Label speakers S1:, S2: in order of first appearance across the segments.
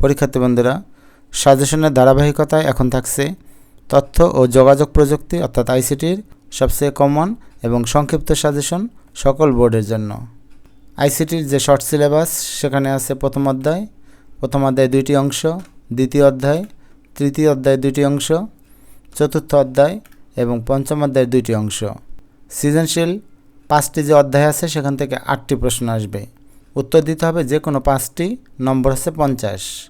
S1: পরীক্ষার্থী বন্ধুরা সাজেশনের ধারাবাহিকতায় এখন থাকছে তথ্য ও যোগাযোগ প্রযুক্তি, অর্থাৎ আইসিটির সবচেয়ে কমন এবং সংক্ষিপ্ত সাজেশন সকল বোর্ডের জন্য। আইসিটির যে শর্ট সিলেবাস সেখানে আছে প্রথম অধ্যায় প্রথম অধ্যায় দুইটি অংশ, দ্বিতীয় অধ্যায়, তৃতীয় অধ্যায় দুইটি অংশ, চতুর্থ অধ্যায় এবং পঞ্চম অধ্যায়ের দুইটি অংশ। সৃজনশীল পাঁচটি যে অধ্যায় আছে, সেখান থেকে আটটি প্রশ্ন আসবে। উত্তর দিতে হবে যে কোনো পাঁচটি, নম্বর হচ্ছে পঞ্চাশ।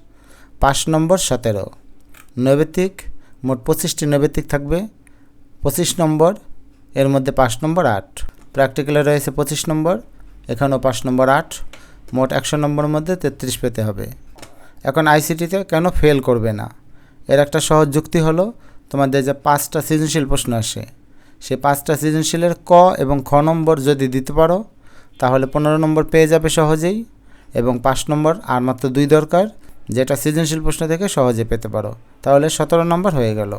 S1: পাঁচ নম্বর সতেরো। নৈবেতিক মোট পঁচিশটি নৈবেতিক থাকবে। পঁচিশ নম্বর, এর মধ্যে পাঁচ নম্বর আট। প্র্যাকটিক্যালে রয়েছে পঁচিশ নম্বর, এখানেও পাঁচ নম্বর আট। মোট একশো নম্বরের মধ্যে তেত্রিশ পেতে হবে। এখন আইসিটিতে কেন ফেল করবে না? এর একটা সহজ যুক্তি হলো, তোমাদের যে পাঁচটা সৃজনশীল প্রশ্ন আসে সেই পাঁচটা সৃজনশীলের ক এবং খ নম্বর যদি দিতে পারো, তাহলে পনেরো নম্বর পেয়ে যাবে সহজেই এবং পাঁচ নম্বর আর মাত্র দুই দরকার। যেটা সৃজনশীল প্রশ্ন থেকে সহজে পেতে পারো। তাহলে সতেরো নম্বর হয়ে গেল।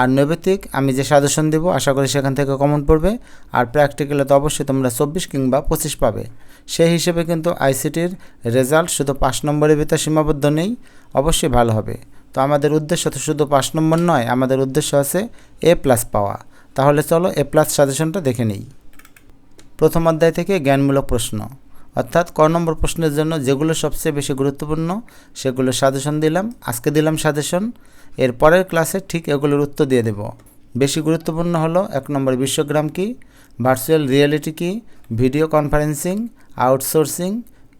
S1: আর নৈবেতিক আমি যে সাজেশন দেবো, আশা করি সেখান থেকে কমন পড়বে। আর প্র্যাকটিক্যালে তো অবশ্যই তোমরা চব্বিশ কিংবা পঁচিশ পাবে। সেই হিসেবে কিন্তু আইসিটির রেজাল্ট শুধু পাঁচ নম্বরের ভিতরে সীমাবদ্ধ নেই। অবশ্যই ভালো হবে। তো আমাদের উদ্দেশ্য তো শুধু পাঁচ নম্বর নয়, আমাদের উদ্দেশ্য আছে এ প্লাস পাওয়া। তাহলে চলো এ প্লাস সাজেশনটা দেখে নিই। প্রথম অধ্যায় থেকে জ্ঞানমূলক প্রশ্ন। অর্থাৎ ক নম্বর প্রশ্নের জন্য যেগুলো সবচেয়ে বেশি গুরুত্বপূর্ণ, সেগুলো সাজেশন দিলাম। আজকে দিলাম সাজেশন এর পরের ক্লাসে ঠিক এগুলোর উত্তর দিয়ে দেব। বেশি গুরুত্বপূর্ণ হলো এক নম্বর বিশ্বগ্রাম কি ভার্চুয়াল রিয়েলিটি কি ভিডিও কনফারেন্সিং আউটসোর্সিং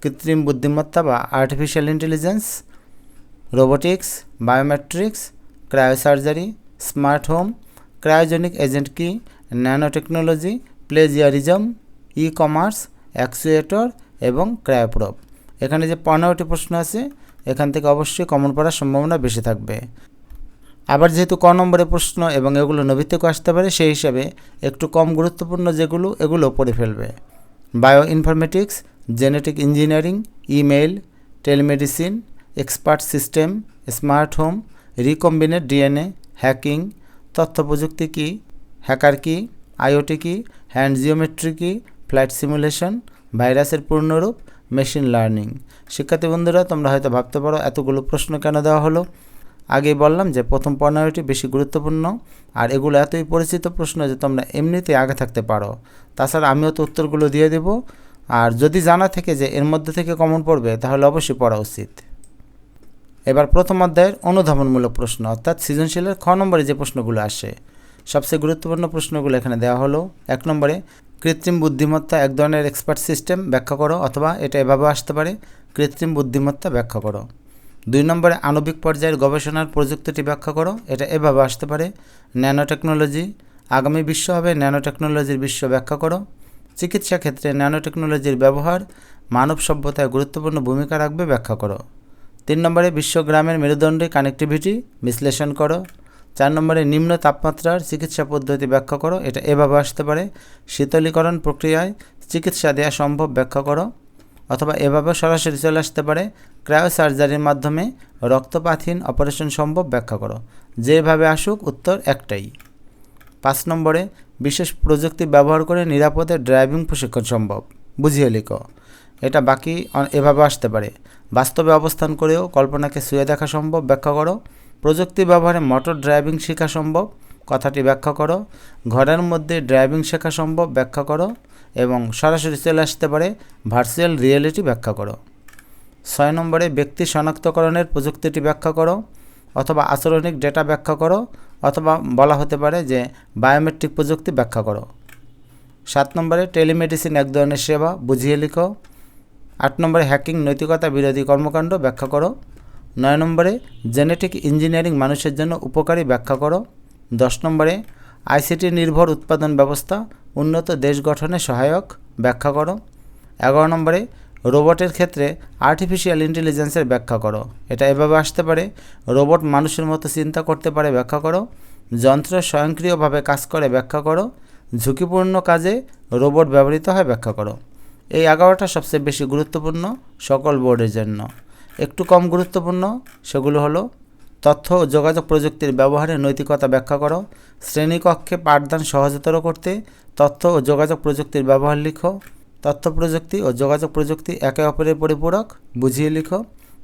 S1: কৃত্রিম বুদ্ধিমত্তা বা artificial intelligence robotics biometrics cryosurgery smart home cryogenic agent কি nanotechnology plagiarism e commerce actuator এবং ক্রায়োপ্রব। এখানে যে পনেরোটি প্রশ্ন আছে, এখান থেকে অবশ্যই কমন পড়ার সম্ভাবনা বেশি থাকবে। আবার যেহেতু ক নম্বরের প্রশ্ন এবং এগুলো নবীতেও আসতে পারে, সেই হিসাবে একটু কম গুরুত্বপূর্ণ যেগুলো, এগুলো পড়ে ফেলবে। Bioinformatics genetic engineering email telemedicine expert system smart home recombinant DNA hacking তথ্য প্রযুক্তি কী হ্যাকার কি আইওটি কি হ্যান্ড জিওমেট্রি কি ফ্লাইট সিমুলেশন ভাইরাসের পূর্ণরূপ মেশিন লার্নিং শিক্ষার্থী বন্ধুরা, তোমরা হয়তো ভাবতে পারো, এতগুলো প্রশ্ন কেন দেওয়া হলো? আগেই বললাম যে, প্রথম পনেরোটি বেশি গুরুত্বপূর্ণ, আর এগুলো এতই পরিচিত প্রশ্ন যে, তোমরা এমনিতেই আগে থাকতে পারো। তাছাড়া আমিও তো উত্তরগুলো দিয়ে দেব। আর যদি জানা থেকে যে, এর মধ্যে থেকে কমন পড়বে, তাহলে অবশ্যই পড়া উচিত। এবার প্রথম অধ্যায়ের অনুধাবনমূলক প্রশ্ন, অর্থাৎ সৃজনশীলের খ নম্বরে যে প্রশ্নগুলো আসে, সবচেয়ে গুরুত্বপূর্ণ প্রশ্নগুলো এখানে দেওয়া হলো। এক নম্বরে কৃত্রিম বুদ্ধিমত্তা এক ধরনের এক্সপার্ট সিস্টেম, ব্যাখ্যা করো, অথবা এটা এভাবে আসতে পারে। কৃত্রিম বুদ্ধিমত্তা ব্যাখ্যা করো। দুই নম্বরে আণবিক পর্যায়ের গবেষণার প্রযুক্তিটি ব্যাখ্যা করো, এটা এভাবে আসতে পারে। ন্যানো টেকনোলজি আগামী বিশ্ব হবে ন্যানো টেকনোলজির বিশ্ব ব্যাখ্যা করো। চিকিৎসা ক্ষেত্রে ন্যানো টেকনোলজির ব্যবহার মানব সভ্যতায় গুরুত্বপূর্ণ ভূমিকা রাখবে ব্যাখ্যা করো। তিন নম্বরে বিশ্বগ্রামের মেরুদণ্ডে কানেক্টিভিটি বিশ্লেষণ করো। চার নম্বরে নিম্ন তাপমাত্রার চিকিৎসা পদ্ধতি ব্যাখ্যা করো। এটা এভাবে আসতে পারে। শীতলীকরণ প্রক্রিয়ায় চিকিৎসা দেওয়া সম্ভব ব্যাখ্যা করো। অথবা এভাবে সরাসরি চলে আসতে পারে। ক্রায়ো সার্জারির মাধ্যমে রক্তপাতহীন অপারেশন সম্ভব ব্যাখ্যা করো। যেভাবে আসুক, উত্তর একটাই। পাঁচ নম্বরে বিশেষ প্রযুক্তি ব্যবহার করে নিরাপদে ড্রাইভিং প্রশিক্ষণ সম্ভব। বুঝিয়ে লিখো। এটা বাকি এভাবে আসতে পারে। বাস্তবে অবস্থান করেও কল্পনাকে শুয়ে দেখা সম্ভব ব্যাখ্যা করো। প্রযুক্তি ব্যবহারে মোটর ড্রাইভিং শেখা সম্ভব। কথাটি ব্যাখ্যা করো। ঘরের মধ্যে ড্রাইভিং শেখা সম্ভব, ব্যাখ্যা করো। এবং সরাসরি চলে আসতে পারে ভার্চুয়াল রিয়েলিটি ব্যাখ্যা করো। ছয় নম্বরে ব্যক্তি শনাক্তকরণের প্রযুক্তিটি ব্যাখ্যা করো অথবা আচরণিক ডেটা ব্যাখ্যা করো অথবা বলা হতে পারে যে বায়োমেট্রিক প্রযুক্তি ব্যাখ্যা করো। সাত নম্বরে টেলিমেডিসিন এক ধরনের সেবা, বুঝিয়ে লিখো। আট নম্বরে হ্যাকিং, নৈতিকতা বিরোধী কর্মকাণ্ড ব্যাখ্যা করো। নয় নম্বরে জেনেটিক ইঞ্জিনিয়ারিং মানুষের জন্য উপকারী ব্যাখ্যা করো। দশ নম্বরে আইসিটি নির্ভর উৎপাদন ব্যবস্থা, উন্নত দেশ গঠনে সহায়ক, ব্যাখ্যা করো। এগারো নম্বরে, রোবটের ক্ষেত্রে আর্টিফিশিয়াল ইন্টেলিজেন্সের ব্যাখ্যা করো। এটা এভাবে আসতে পারে, রোবট মানুষের মতো চিন্তা করতে পারে, ব্যাখ্যা করো। যন্ত্র স্বয়ংক্রিয়ভাবে কাজ করে, ব্যাখ্যা করো। ঝুঁকিপূর্ণ কাজে রোবট ব্যবহৃত হয়, ব্যাখ্যা করো। এই এগারোটা সবচেয়ে বেশি গুরুত্বপূর্ণ সকল বোর্ডের জন্য। একটু কম গুরুত্বপূর্ণ, সেগুলো হলো, তথ্য ও যোগাযোগ প্রযুক্তির ব্যবহারে নৈতিকতা ব্যাখ্যা করো, শ্রেণীকক্ষে পাঠদান সহজতর করতে তথ্য ও যোগাযোগ প্রযুক্তির ব্যবহার লিখো, তথ্য প্রযুক্তি ও যোগাযোগ প্রযুক্তি একে অপরের পরিপূরক, বুঝিয়ে লিখো,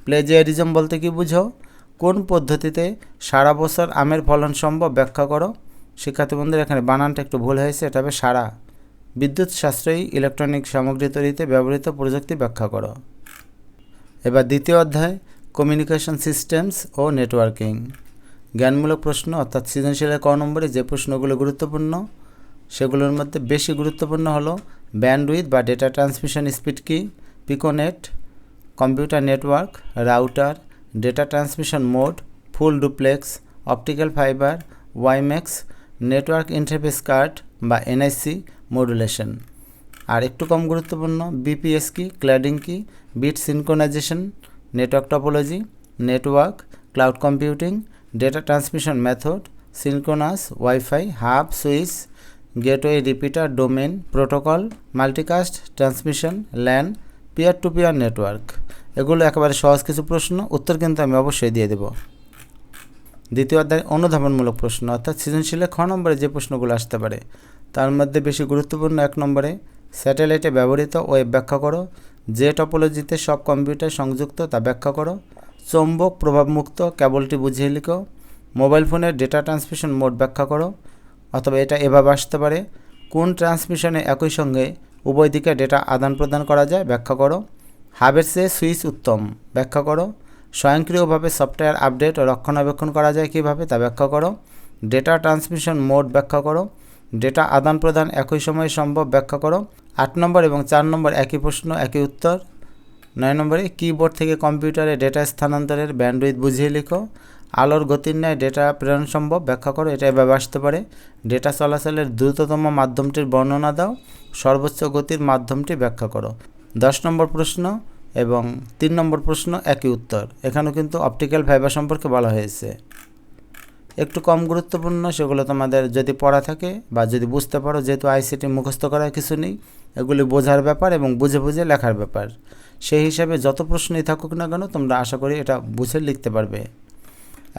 S1: প্লেজিয়ারিজম বলতে কি বুঝো, কোন পদ্ধতিতে সারা বছর আমের ফলন সম্ভব ব্যাখ্যা করো, শিক্ষার্থী বন্ধুরা, এখানে বানানটা একটু ভুল হয়েছে, এটা হবে সারা, বিদ্যুৎ সাশ্রয়ী ইলেকট্রনিক সামগ্রী তৈরিতে ব্যবহৃত প্রযুক্তি ব্যাখ্যা করো। এবার দ্বিতীয় অধ্যায় কমিউনিকেশন সিস্টেমস ও নেটওয়ার্কিং জ্ঞানমূলক প্রশ্ন অর্থাৎ সৃজনশীলের ক নম্বরে যে প্রশ্নগুলো গুরুত্বপূর্ণ, সেগুলোর মধ্যে বেশি গুরুত্বপূর্ণ হলো ব্যান্ডউইথ বা ডেটা ট্রান্সমিশন স্পিড কি piconet computer network router data transmission mode full duplex optical fibre WiMAX network interface card বা এনআইসি মডুলেশন আর একটু কম গুরুত্বপূর্ণ বিপিএস কি ক্ল্যাডিং কি bit synchronisation network topology network cloud computing data transmission method synchronous WiFi hub switch gateway repeater domain protocol multicast transmission LAN peer to peer network এগুলো একেবারে সহজ কিছু প্রশ্ন, উত্তর কিন্তু আমি অবশ্যই দিয়ে দেব। দ্বিতীয় অধ্যায়, অনুধাবনমূলক প্রশ্ন, অর্থাৎ সৃজনশীলে খ নম্বরে যে প্রশ্নগুলো আসতে পারে, তার মধ্যে বেশি গুরুত্বপূর্ণ এক নম্বরে স্যাটেলাইটে ব্যবহৃত ওয়েব ব্যাখ্যা করো। যে টপোলজিতে সব কম্পিউটার সংযুক্ত তা ব্যাখ্যা করো। চৌম্বক প্রভাবমুক্ত কেবলটি বুঝিয়ে লিখো। মোবাইল ফোনের ডেটা ট্রান্সমিশন মোড ব্যাখ্যা করো। অথবা এটা এভাবে আসতে পারে। কোন ট্রান্সমিশনে একই সঙ্গে উভয় দিকে ডেটা আদান প্রদান করা যায় ব্যাখ্যা করো। হাবের সুইচ উত্তম ব্যাখ্যা করো। স্বয়ংক্রিয়ভাবে সফটওয়্যার আপডেট ও রক্ষণাবেক্ষণ করা যায় কীভাবে তা ব্যাখ্যা করো। ডেটা ট্রান্সমিশন মোড ব্যাখ্যা করো। ডেটা আদান প্রদান একই সময়ে সম্ভব ব্যাখ্যা করো। আট নম্বর এবং চার নম্বর একই প্রশ্ন, একই উত্তর। নয় নম্বরে কিবোর্ড থেকে কম্পিউটারে ডেটা স্থানান্তরের ব্যান্ডউইথ বুঝিয়ে লিখো। আলোর গতির ন্যায় ডেটা প্রেরণ সম্ভব, ব্যাখ্যা করো, এটা এভাবে আসতে পারে। ডেটা চলাচলের দ্রুততম মাধ্যমটির বর্ণনা দাও, সর্বোচ্চ গতির মাধ্যমটি ব্যাখ্যা করো। দশ নম্বর প্রশ্ন এবং তিন নম্বর প্রশ্ন একই উত্তর। এখানেও কিন্তু অপটিক্যাল ফাইবার সম্পর্কে বলা হয়েছে। একটু কম গুরুত্বপূর্ণ, সেগুলো তোমাদের যদি পড়া থাকে বা যদি বুঝতে পারো, যেহেতু আইসিটি মুখস্থ করার কিছু নেই এগুলি বোঝার ব্যাপার এবং বুঝে বুঝে লেখার ব্যাপার। সেই হিসাবে যত প্রশ্নই থাকুক না কেন, তোমরা আশা করি এটা বুঝে লিখতে পারবে।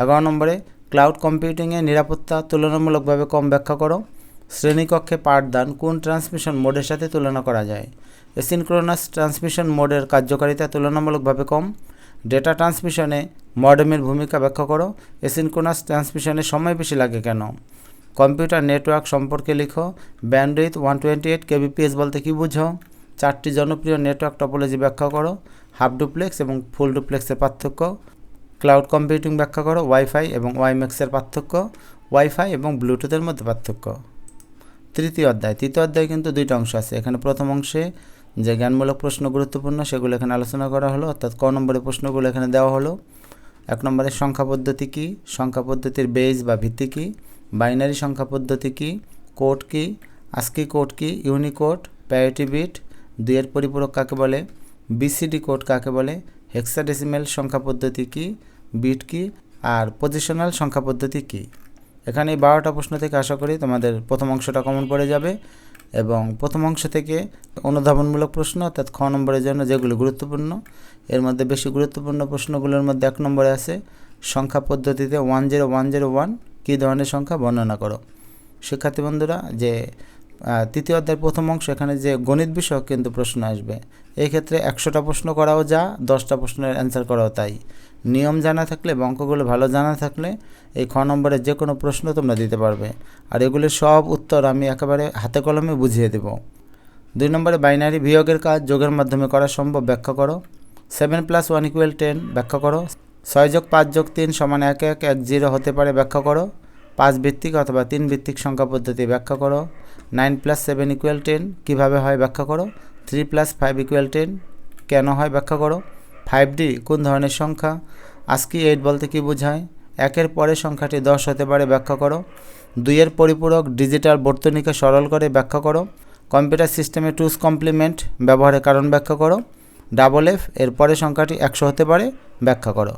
S1: এগারো নম্বরে ক্লাউড কম্পিউটিংয়ে নিরাপত্তা তুলনামূলকভাবে কম ব্যাখ্যা করো। শ্রেণীকক্ষে পাঠদান কোন ট্রান্সমিশন মোডের সাথে তুলনা করা যায়? এসিনক্রোনাস ট্রান্সমিশন মোডের কার্যকারিতা তুলনামূলকভাবে কম। ডেটা ট্রান্সমিশনে মডেমের ভূমিকা ব্যাখ্যা করো। এসিনক্রোনাস ট্রান্সমিশনে সময় বেশি লাগে কেন? কম্পিউটার নেটওয়ার্ক সম্পর্কে লিখো। Bandwidth one twenty eight kbps বলতে কী বুঝো? চারটি জনপ্রিয় নেটওয়ার্ক টপোলজি ব্যাখ্যা করো। হাফ ডুপ্লেক্স এবং ফুল ডুপ্লেক্সের পার্থক্য। ক্লাউড কম্পিউটিং ব্যাখ্যা করো, ওয়াইফাই এবং ওয়াইম্যাক্সের পার্থক্য। ওয়াইফাই এবং ব্লুটুথের মধ্যে পার্থক্য। তৃতীয় অধ্যায়। তৃতীয় অধ্যায় কিন্তু দুইটা অংশ আছে। এখানে প্রথম অংশে যে জ্ঞানমূলক প্রশ্ন গুরুত্বপূর্ণ সেগুলো এখানে আলোচনা করা হলো, অর্থাৎ ক নম্বরের প্রশ্নগুলো এখানে দেওয়া হলো। এক নম্বরের সংখ্যা পদ্ধতি কী? সংখ্যা পদ্ধতির বেজ বা ভিত্তি কী? বাইনারি সংখ্যা পদ্ধতি কী? কোড কী? আস্কি কোড কী? ইউনিকোড? প্যারিটি বিট দুইয়ের পরিপূরক কাকে বলে? বিসিডি কোড কাকে বলে? হেক্সাডেসিমেল সংখ্যা পদ্ধতি কী? বিট কী? আর পজিশনাল সংখ্যা পদ্ধতি কী? এখানে এই বারোটা প্রশ্ন থেকে আশা করি তোমাদের প্রথম অংশটা কমন পড়ে যাবে এবং প্রথম অংশ থেকে অনুধাবনমূলক প্রশ্ন, অর্থাৎ খ নম্বরের জন্য যেগুলো গুরুত্বপূর্ণ, এর মধ্যে বেশি গুরুত্বপূর্ণ প্রশ্নগুলোর মধ্যে এক নম্বরে আছে, সংখ্যা পদ্ধতিতে one zero one zero one কী ধরনের সংখ্যা বর্ণনা করো? শিক্ষার্থী বন্ধুরা, যে তৃতীয় অধ্যায়ের প্রথম অংশ, এখানে যে গণিত বিষয়ক কিন্তু প্রশ্ন আসবে। এই ক্ষেত্রে একশোটা প্রশ্ন করাও যা, দশটা প্রশ্নের অ্যান্সার করাও তাই। নিয়ম জানা থাকলে অঙ্কগুলো ভালো জানা থাকলে এই খ নম্বরের যে কোনো প্রশ্ন তোমরা দিতে পারবে। আর এগুলির সব উত্তর আমি একেবারে হাতে কলমে বুঝিয়ে দেব। দুই নম্বরে বাইনারি বিয়োগের কাজ যোগের মাধ্যমে করা সম্ভব, ব্যাখ্যা করো। Seven plus one equal ten ব্যাখ্যা করো। ছয় যোগ পাঁচ যোগ তিন সমান এক এক এক জিরো হতে পারে ব্যাখ্যা করো। পাঁচ ভিত্তিক অথবা তিন ভিত্তিক সংখ্যা পদ্ধতি ব্যাখ্যা করো। Nine plus seven equal ten কীভাবে হয় ব্যাখ্যা করো। Three plus five equal ten কেন হয় ব্যাখ্যা করো। ফাইভ ডি কোন ধরনের সংখ্যা? আজকি এইট বলতে কি বোঝায়? একের পরে সংখ্যাটি দশ হতে পারে ব্যাখ্যা করো। দুইয়ের পরিপূরক ডিজিটাল বর্তনীকে সরল করে ব্যাখ্যা করো। কম্পিউটার সিস্টেমে টুস কমপ্লিমেন্ট ব্যবহারের কারণ ব্যাখ্যা করো। ডাবল এফ এর পরে সংখ্যাটি একশো হতে পারে ব্যাখ্যা করো।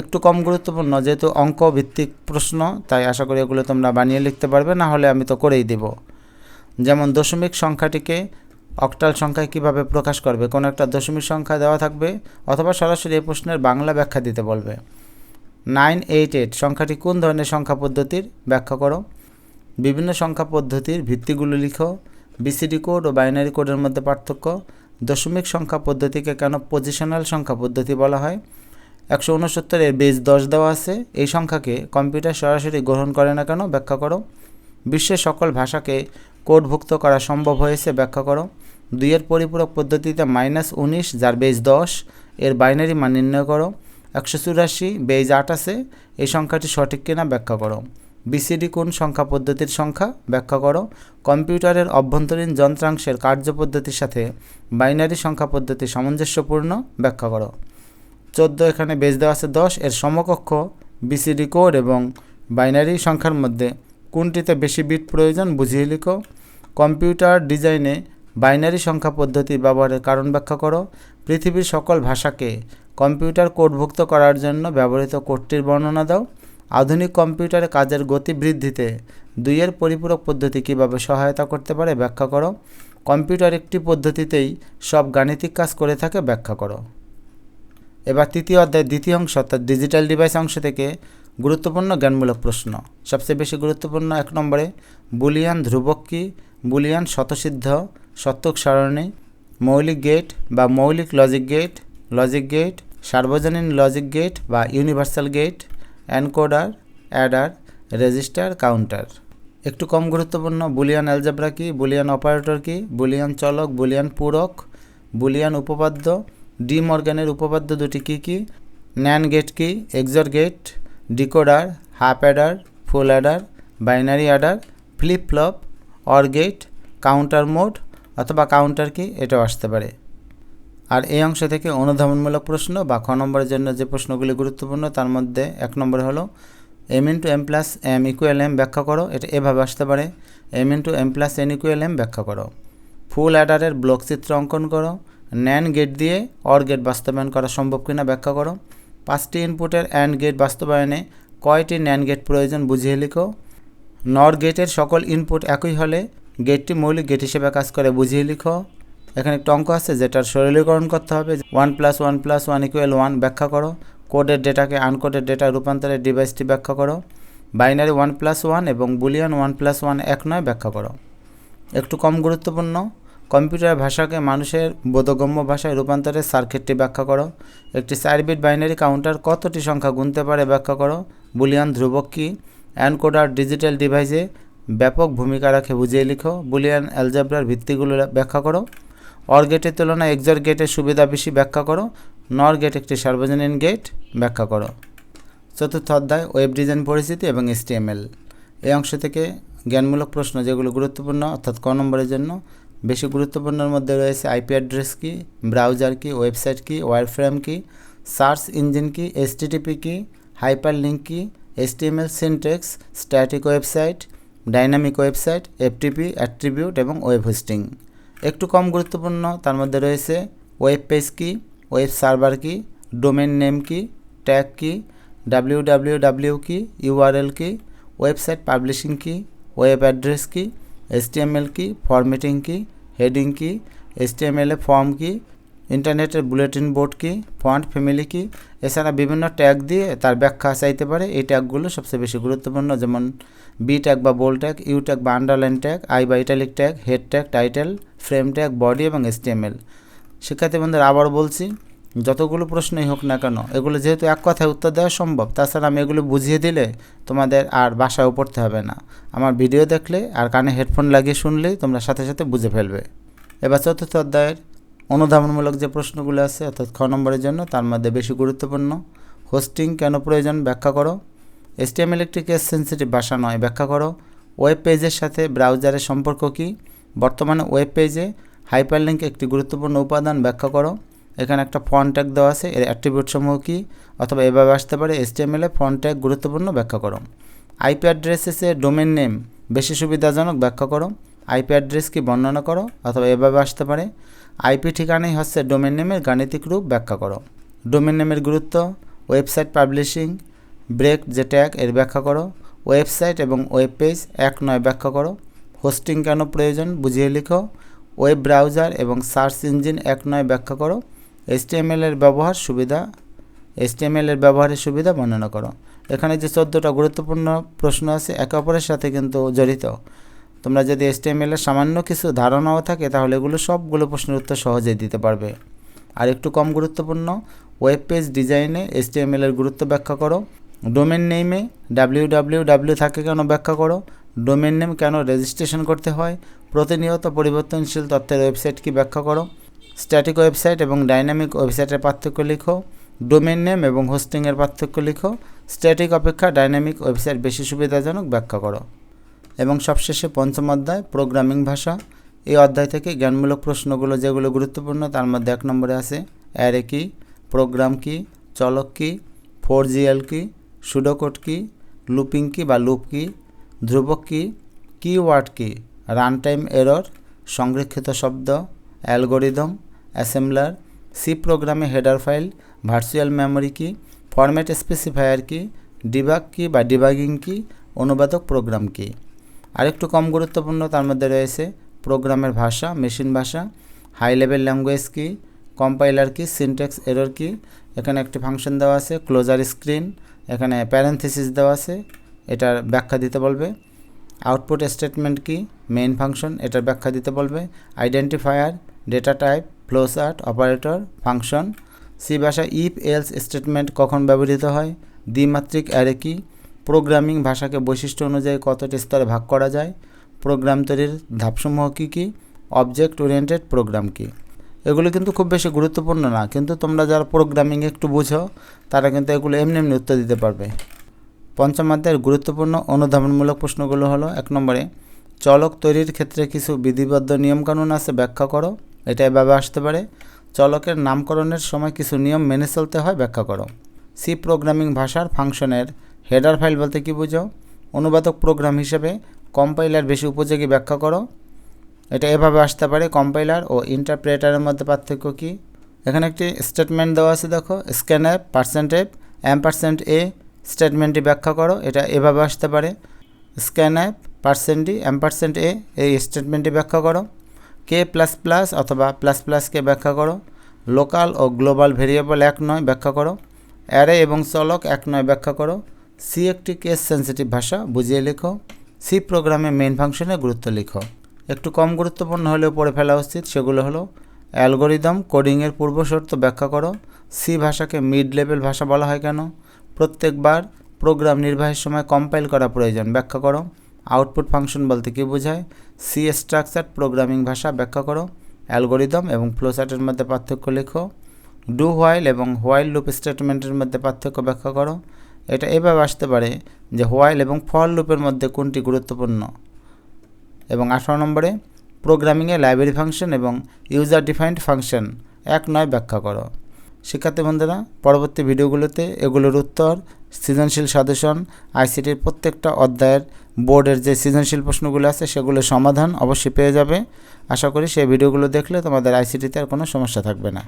S1: একটু কম গুরুত্বপূর্ণ, যেহেতু অঙ্ক ভিত্তিক প্রশ্ন, তাই আশা করি এগুলো তোমরা বানিয়ে লিখতে পারবে, না হলে আমি তো করেই দেব। যেমন দশমিক সংখ্যাটিকে অক্টাল সংখ্যায় কীভাবে প্রকাশ করবে, কোনো একটা দশমিক সংখ্যা দেওয়া থাকবে, অথবা সরাসরি এই প্রশ্নের বাংলা ব্যাখ্যা দিতে বলবে। নাইন এইট এইট, সংখ্যাটি কোন ধরনের সংখ্যা পদ্ধতির? ব্যাখ্যা করো। বিভিন্ন সংখ্যা পদ্ধতির ভিত্তিগুলো লিখো। বিসিডি কোড ও বাইনারি কোডের মধ্যে পার্থক্য। দশমিক সংখ্যা পদ্ধতিকে কেন পজিশনাল সংখ্যা পদ্ধতি বলা হয়? একশো উনসত্তরের বেজ দশ দেওয়া আছে। এই সংখ্যাকে কম্পিউটার সরাসরি গ্রহণ করে না কেন? ব্যাখ্যা করো। বিশ্বের সকল ভাষাকে কোডভুক্ত করা সম্ভব হয়েছে? ব্যাখ্যা করো। দুইয়ের পরিপূরক পদ্ধতিতে মাইনাস উনিশ, যার বেজ দশ, এর বাইনারি মান নির্ণয় করো। একশো চুরাশি বেজ আট আছে। এই সংখ্যাটি সঠিক কিনা? ব্যাখ্যা করো। বিসিডি কোন সংখ্যা পদ্ধতির সংখ্যা? ব্যাখ্যা করো। কম্পিউটারের অভ্যন্তরীণ যন্ত্রাংশের কার্যপদ্ধতির সাথে বাইনারি সংখ্যা পদ্ধতি সামঞ্জস্যপূর্ণ? ব্যাখ্যা করো। চোদ্দ এখানে বেজ দেওয়া আছে, দশ। এর সমকক্ষ বিসিডি কোড এবং বাইনারি সংখ্যার মধ্যে কোনটিতে বেশি বিট প্রয়োজন বুঝিয়ে লিখো। কম্পিউটার ডিজাইনে বাইনারি সংখ্যা পদ্ধতি ব্যবহারের কারণ ব্যাখ্যা করো। পৃথিবীর সকল ভাষাকে কম্পিউটার কোডভুক্ত করার জন্য ব্যবহৃত কোডটির বর্ণনা দাও। আধুনিক কম্পিউটারে কাজের গতি বৃদ্ধিতে দুইয়ের পরিপূরক পদ্ধতি কীভাবে সহায়তা করতে পারে ব্যাখ্যা করো। কম্পিউটার একটি পদ্ধতিতেই সব গাণিতিক কাজ করে থাকে ব্যাখ্যা করো। এবার তৃতীয় অধ্যায় দ্বিতীয় অংশ অর্থাৎ ডিজিটাল ডিভাইস অংশ থেকে গুরুত্বপূর্ণ জ্ঞানমূলক প্রশ্ন। সবচেয়ে বেশি গুরুত্বপূর্ণ এক নম্বরে, বুলিয়ান ধ্রুবক কী? বুলিয়ান শতসিদ্ধ সত্যক সারণী, মৌলিক গেট বা মৌলিক লজিক গেট লজিক গেট সার্বজনীন লজিক গেট বা universal gate encoder adder register counter একটু কম গুরুত্বপূর্ণ, বুলিয়ান অ্যালজাব্রা কি? বুলিয়ান অপারেটর কি? বুলিয়ান চলক, বুলিয়ান পূরক, বুলিয়ান উপপাদ্য ডি মর্গানের উপপাদ্য দুটি কী কী? ন্যান গেট কি? XOR gate? Decoder? Half adder? Full adder? Binary adder? Flip flop? OR gate? Counter mode? অথবা কাউন্টার কি? এটাও আসতে পারে। আর এই অংশ থেকে অনুধাবনমূলক প্রশ্ন বা খ নম্বরের জন্য যে প্রশ্নগুলি গুরুত্বপূর্ণ, তার মধ্যে এক নম্বর হলো M into M plus M equal M ব্যাখ্যা করো, এটা এভাবে আসতে পারে। M into M plus N equal M ব্যাখ্যা করো। ফুল অ্যাডারের ব্লক চিত্র অঙ্কন করো। ন্যান গেট দিয়ে অর গেট বাস্তবায়ন করা সম্ভব কিনা ব্যাখ্যা করো। পাঁচটি ইনপুটের অ্যান্ড গেট বাস্তবায়নে কয়টি ন্যান গেট প্রয়োজন বুঝিয়ে লিখো। নর গেটের সকল ইনপুট একই হলে গেটটি মৌলিক গেট হিসেবে কাজ করে বুঝিয়ে লিখো। এখানে একটা অঙ্ক আছে যেটার সরলীকরণ করতে হবে। One plus one plus one equal one ব্যাখ্যা করো। কোডের ডেটাকে আনকোডের ডেটা রূপান্তরের ডিভাইসটি ব্যাখ্যা করো। বাইনারি ওয়ান প্লাস ওয়ান এবং বুলিয়ান ওয়ান প্লাস ওয়ান এক নয় ব্যাখ্যা করো। একটু কম গুরুত্বপূর্ণ। কম্পিউটার ভাষাকে মানুষের বোধগম্য ভাষায় রূপান্তরের সার্কিটটি ব্যাখ্যা করো। একটি চার বিট বাইনারি কাউন্টার কতটি সংখ্যা গুনতে পারে ব্যাখ্যা করো। বুলিয়ান ধ্রুবক কী? অ্যানকোডার ডিজিটাল ডিভাইসে ব্যাপক ভূমিকা রাখে বুঝিয়ে লিখো। বুলিয়ান অ্যালজাব্রার ভিত্তিগুলো ব্যাখ্যা করো। অর গেটের তুলনায় এক্সর গেটের সুবিধা বেশি ব্যাখ্যা করো। নর গেট একটি সার্বজনীন গেট ব্যাখ্যা করো। চতুর্থ অধ্যায়, ওয়েব ডিজাইন পরিস্থিতি এবং এসটিএমএল এই অংশ থেকে জ্ঞানমূলক প্রশ্ন যেগুলো গুরুত্বপূর্ণ, অর্থাৎ ক নম্বরের জন্য বেশি গুরুত্বপূর্ণের মধ্যে রয়েছে আইপি অ্যাড্রেস কি, ব্রাউজার কি, ওয়েবসাইট কি ওয়ারফ্রেম কি, সার্চ ইঞ্জিন কি এসটিটিপি কি হাইপার লিঙ্ক কি HTML syntax static website, dynamic website, FTP, attribute এবং ওয়েব হোস্টিং। একটু কম গুরুত্বপূর্ণ, তার মধ্যে রয়েছে ওয়েব পেজ কি, ওয়েব সার্ভার কি, ডোমেন নেম কি, ট্যাগ কি ডাব্লিউ ডাব্লিউ ডাব্লিউ কি, ইউআরএল কি, ওয়েবসাইট পাবলিশিং কি, ওয়েব অ্যাড্রেস কি এসটিএমএল কি ফরম্যাটিং কি হেডিং কি এসটিএমএল ফর্ম কি ইন্টারনেটের বুলেটিন বোর্ড কি ফন্ট ফ্যামিলি কি এছাড়া বিভিন্ন ট্যাগ দিয়ে তার ব্যাখ্যা চাইতে পারে। এই ট্যাগগুলো সবচেয়ে বেশি গুরুত্বপূর্ণ, যেমন বি ট্যাগ বা বোল ট্যাগ ইউ ট্যাগ বা আন্ডারলাইন ট্যাগ আই বা italic tag head tag title frame tag body এবং এসটিএমএল শিক্ষার্থী বন্ধুরা আবার বলছি যতগুলো প্রশ্নই হোক না কেন, এগুলো যেহেতু এক কথায় উত্তর দেওয়া সম্ভব, তাছাড়া আমি এগুলো বুঝিয়ে দিলে তোমাদের আর বাসায়ও পড়তে হবে না। আমার ভিডিও দেখলে আর কানে হেডফোন লাগিয়ে শুনলেই তোমরা সাথে সাথে বুঝে ফেলবে। এবার চতুর্থ অধ্যায়ের অনুধাবনমূলক যে প্রশ্নগুলো আছে, অর্থাৎ খ নম্বরের জন্য, তার মধ্যে বেশি গুরুত্বপূর্ণ। হোস্টিং কেন প্রয়োজন ব্যাখ্যা করো। এসটিএমএল একটি কেস সেন্সিটিভ ভাষা নয়, ব্যাখ্যা করো। ওয়েব পেজের সাথে ব্রাউজারের সম্পর্ক কী? বর্তমানে ওয়েব পেজে হাইপারলিঙ্ক একটি গুরুত্বপূর্ণ উপাদান ব্যাখ্যা করো। এখানে একটা ফন্ট ট্যাগ দেওয়া আছে, এর অ্যাট্রিবিউট সমূহ কী? অথবা এভাবে আসতে পারে এসটিএমএলে ফন্ট ট্যাগ গুরুত্বপূর্ণ, ব্যাখ্যা করো। আইপি অ্যাড্রেসেসে ডোমেন নেম বেশি সুবিধাজনক, ব্যাখ্যা করো। আইপি অ্যাড্রেস কি বর্ণনা করো, অথবা এভাবে আসতে পারে। আইপি ঠিকানাই হচ্ছে ডোমেন নেমের গাণিতিক রূপ, ব্যাখ্যা করো। ডোমেন নেমের গুরুত্ব ওয়েবসাইট পাবলিশিং ব্রেক যে ট্যাগ এর ব্যাখ্যা করো। ওয়েবসাইট এবং ওয়েব পেজ এক নয়, ব্যাখ্যা করো। হোস্টিং কেন প্রয়োজন, বুঝিয়ে লিখো। ওয়েব ব্রাউজার এবং সার্চ ইঞ্জিন এক নয়, ব্যাখ্যা করো। এসটিএমএল এর ব্যবহার সুবিধা এসটিএমএল এর ব্যবহারের সুবিধা বর্ণনা করো। এখানে যে চোদ্দোটা গুরুত্বপূর্ণ প্রশ্ন আছে, একে অপরের সাথে কিন্তু জড়িত। তোমরা যদি এসটিএমএল এর সামান্য কিছু ধারণাও থাকে, তাহলে এগুলো সবগুলো প্রশ্নের উত্তর সহজেই দিতে পারবে। আর একটু কম গুরুত্বপূর্ণ ওয়েব পেজ ডিজাইনে এসটিএমএল এর গুরুত্ব ব্যাখ্যা করো। ডোমেন নেমে ডাব্লিউ ডাব্লিউ ডাব্লিউ থাকে কেন ব্যাখ্যা করো? ডোমেন নেম কেন রেজিস্ট্রেশন করতে হয়? প্রতিনিয়ত পরিবর্তনশীল তথ্যের ওয়েবসাইট কি ব্যাখ্যা করো? স্ট্যাটিক ওয়েবসাইট এবং ডাইনামিক ওয়েবসাইটের পার্থক্য লিখো ডোমেন নেম এবং হোস্টিংয়ের পার্থক্য লিখো স্ট্যাটিক অপেক্ষা ডাইনামিক ওয়েবসাইট বেশি সুবিধাজনক ব্যাখ্যা করো। এবং সবশেষে পঞ্চম অধ্যায় প্রোগ্রামিং ভাষা। এই অধ্যায় থেকে জ্ঞানমূলক প্রশ্নগুলো যেগুলো গুরুত্বপূর্ণ, তার মধ্যে এক নম্বরে আছে অ্যারে কি প্রোগ্রাম কি চলক কি ফোর জিএল কি সুডোকোড কি লুপিং কি বা লুপ কি ধ্রুবক কি কিওয়ার্ড কি রান টাইম এরর সংরক্ষিত শব্দ অ্যালগোরিদম অ্যাসেম্বলার, সি প্রোগ্রামে হেডার ফাইল, ভার্চুয়াল মেমোরি কি, ফরম্যাট স্পেসিফায়ার কি, ডিবাগ কি বা ডিবাগিং কি, অনুবাদক প্রোগ্রাম কি। আরেকটু কম গুরুত্বপূর্ণ তার মধ্যে রয়েছে প্রোগ্রামের ভাষা, মেশিন ভাষা, হাই লেভেল ল্যাঙ্গুয়েজ কি, কম্পাইলার কি সিনটেক্স এরর কি, এখানে একটি ফাংশন দেওয়া আছে, ক্লোজার স্ক্রিন, এখানে প্যারেন্থেসিস দেওয়া আছে, এটার ব্যাখ্যা দিতে বলবে। আউটপুট স্টেটমেন্ট কি মেইন ফাংশন এটার ব্যাখ্যা দিতে বলবে। Identifier data type flowchart operator, function. C ভাষা ইফ এলস স্টেটমেন্ট কখন ব্যবহৃত হয়? দ্বিমাত্রিক অ্যারে কি? প্রোগ্রামিং ভাষাকে বৈশিষ্ট্য অনুযায়ী কতটি স্তরে ভাগ করা যায়? প্রোগ্রাম তৈরির ধাপসমূহ কী কী? অবজেক্ট ওরিয়েন্টেড প্রোগ্রাম কী? এগুলো কিন্তু খুব বেশি গুরুত্বপূর্ণ না, কিন্তু তোমরা যারা প্রোগ্রামিং একটু বুঝো, তারা কিন্তু এগুলো এমনি এমনি উত্তর দিতে পারবে। পঞ্চম অধ্যায়ের গুরুত্বপূর্ণ অনুধাবনমূলক প্রশ্নগুলো হলো এক নম্বরে, চলক তৈরির ক্ষেত্রে কিছু বিধিবদ্ধ নিয়মকানুন আছে, ব্যাখ্যা করো। এটা এভাবে আসতে পারে। চলকের নামকরণের সময় কিছু নিয়ম মেনে চলতে হয়, ব্যাখ্যা করো। সি প্রোগ্রামিং ভাষার ফাংশনের হেডার ফাইল বলতে কী বুঝো? অনুবাদক প্রোগ্রাম হিসেবে কম্পাইলার বেশি উপযোগী ব্যাখ্যা করো। এটা এভাবে আসতে পারে কম্পাইলার ও ইন্টারপ্রেটারের মধ্যে পার্থক্য কী? এখানে একটি স্টেটমেন্ট দেওয়া আছে, দেখো। Scan app percent app M percent A স্টেটমেন্টটি ব্যাখ্যা করো। এটা এভাবে আসতে পারে। Scan app percent D M percent A এই স্টেটমেন্টটি ব্যাখ্যা করো। কে প্লাস প্লাস অথবা প্লাস প্লাসকে ব্যাখ্যা করো। লোকাল ও গ্লোবাল ভেরিয়েবল এক নয় ব্যাখ্যা করো। অ্যারে এবং চলক এক নয় ব্যাখ্যা করো। সি একটি কেস সেন্সিটিভ ভাষা, বুঝিয়ে লেখো। সি প্রোগ্রামে মেইন ফাংশনের গুরুত্ব লিখো। একটু কম গুরুত্বপূর্ণ হলেও পড়ে ফেলা উচিত, সেগুলো হলো অ্যালগোরিদম কোডিংয়ের পূর্বশর্ত ব্যাখ্যা করো। সি ভাষাকে মিড লেভেল ভাষা বলা হয় কেন? প্রত্যেকবার প্রোগ্রাম নির্বাহের সময় কম্পাইল করা প্রয়োজন, ব্যাখ্যা করো। আউটপুট ফাংশন বলতে কী বোঝায়? সি স্ট্রাকচার প্রোগ্রামিং ভাষা ব্যাখ্যা করো অ্যালগোরিদম এবং ফ্লোচার্টের মধ্যে পার্থক্য লেখো ডু হোয়াইল এবং হোয়াইল লুপ স্টেটমেন্টের মধ্যে পার্থক্য ব্যাখ্যা করো। এটা এভাবে আসতে পারে যে হোয়াইল এবং ফল লুপের মধ্যে কোনটি গুরুত্বপূর্ণ। এবং আঠারো নম্বরে প্রোগ্রামিংয়ে লাইব্রেরি ফাংশন এবং ইউজার ডিফাইন্ড ফাংশন এক নয় ব্যাখ্যা করো। শিক্ষার্থী বন্ধুরা, পরবর্তী ভিডিওগুলোতে এগুলোর উত্তর, সৃজনশীল সাজেশন, আইসিটির প্রত্যেকটা অধ্যায়ের বোর্ডের যে সৃজনশীল প্রশ্নগুলো আছে সেগুলো সমাধান অবশ্যই পেয়ে যাবে। আশা করি সেই ভিডিওগুলো দেখলে তোমাদের আইসিটিতে আর কোনো সমস্যা থাকবে না।